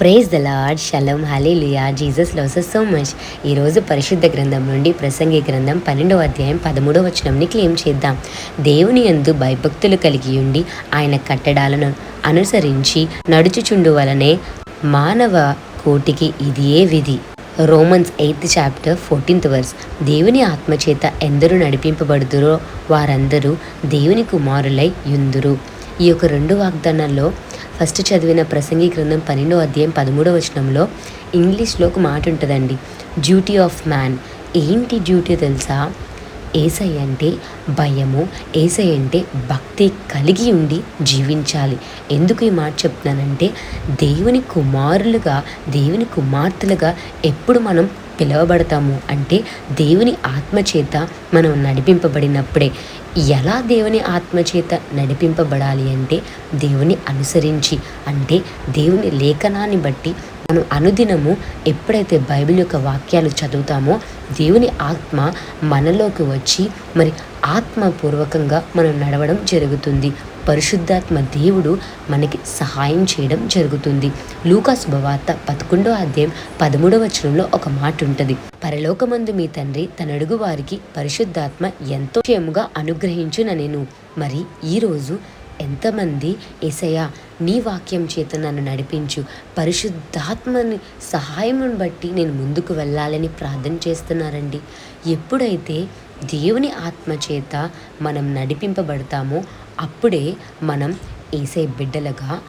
Praise the Lord shalom hallelujah Jesus loves so much ఈరోజు పరిశుద్ధ గ్రంథం నుండి ప్రసంగి గ్రంథం పన్నెండవ అధ్యాయం పదమూడవ వచనంని క్లెయిమ్ చేద్దాం. దేవుని యందు భయభక్తులు కలిగి ఉండి ఆయన కట్టడాలను అనుసరించి నడుచుచుండు వలనే మానవ కోటికి ఇదియే విధి. Romans eighth chapter fourteenth verse. దేవుని ఆత్మచేత ఎందరూ నడిపింపబడుదురో వారందరూ దేవుని కుమారులై యుందురు. ఈ యొక్క రెండు వాగ్దానాల్లో ఫస్ట్ చదివిన ప్రసంగి గ్రంథం పన్నెండో అధ్యాయం పదమూడవ వచనంలో ఇంగ్లీష్లో ఒక మాట ఉంటుందండి. డ్యూటీ ఆఫ్ మ్యాన్ ఏంటి డ్యూటీ తెలుసా? ఏసై అంటే భయము ఏసై అంటే భక్తి కలిగి ఉండి జీవించాలి. ఎందుకు ఈ మాట చెప్తున్నానంటే దేవుని కుమారులుగా దేవుని కుమార్తెలుగా ఎప్పుడు మనం పిలువబడతాము అంటే దేవుని ఆత్మచేత మనం నడిపింపబడినప్పుడే. ఎలా దేవుని ఆత్మచేత నడిపింపబడాలి అంటే దేవుని అనుసరించి అంటే దేవుని లేఖనాన్ని బట్టి మనం అనుదినము ఎప్పుడైతే బైబిల్ యొక్క వాక్యాలు చదువుతామో దేవుని ఆత్మ మనలోకి వచ్చి మరి ఆత్మపూర్వకంగా మనం నడవడం జరుగుతుంది. పరిశుద్ధాత్మ దేవుడు మనకి సహాయం చేయడం జరుగుతుంది. లూకాసు భవార్త పదకొండో అధ్యాయం పదమూడవ వచనంలో ఒక మాట ఉంటుంది. పరలోకమందు మీ తండ్రి తనడుగు వారికి పరిశుద్ధాత్మ ఎంతో క్షేముగా అనుగ్రహించున నేను మరి ఈరోజు ఎంతమంది ఏసయ్యా నీ వాక్యం చేత నన్ను నడిపించు. పరిశుద్ధాత్మని సహాయమును బట్టి నేను ముందుకు వెళ్ళాలని ప్రార్థన చేస్తున్నారండి. ఎప్పుడైతే దేవుని ఆత్మ చేత మనం నడిపింపబడతామో అప్పుడే మనం ఏసై బిడ్డలుగా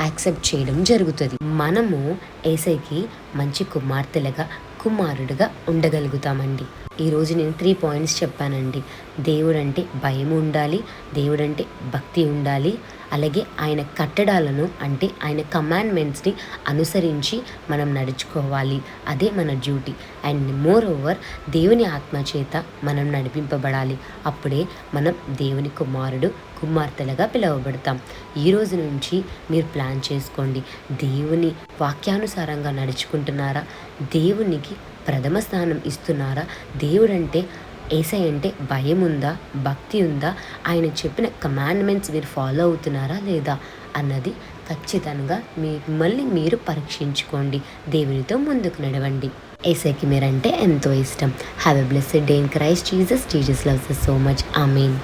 యాక్సెప్ట్ చేయడం జరుగుతుంది. మనము ఏసైకి మంచి కుమార్తెలుగా కుమారుడుగా ఉండగలుగుతామండి. ఈరోజు నేను త్రీ పాయింట్స్ చెప్పానండి. దేవుడంటే భయం ఉండాలి దేవుడంటే భక్తి ఉండాలి అలాగే ఆయన కట్టడాలను అంటే ఆయన కమాండ్మెంట్స్ని అనుసరించి మనం నడుచుకోవాలి. అదే మన డ్యూటీ. అండ్ మోర్ ఓవర్ దేవుని ఆత్మ చేత మనం నడిపింపబడాలి. అప్పుడే మనం దేవుని కుమారుడు కుమార్తెలుగా పిలువబడతాం. ఈ రోజు నుంచి మీరు ప్లాన్ చేసుకోండి. దేవుని వాక్యానుసారంగా నడుచుకుంటున్నారా? దేవునికి ప్రథమ స్థానం ఇస్తున్నారా? దేవుడంటే ఏసై అంటే భయం ఉందా భక్తి ఉందా ఆయన చెప్పిన కమాండ్మెంట్స్ మీరు ఫాలో అవుతున్నారా లేదా? అన్నది ఖచ్చితంగా మిమ్మల్ని మీరు పరీక్షించుకోండి. దేవునితో ముందుకు నడవండి. ఏసైకి మీరంటే ఎంతో ఇష్టం. Have a blessed day in Christ Jesus Jesus loves so much I mean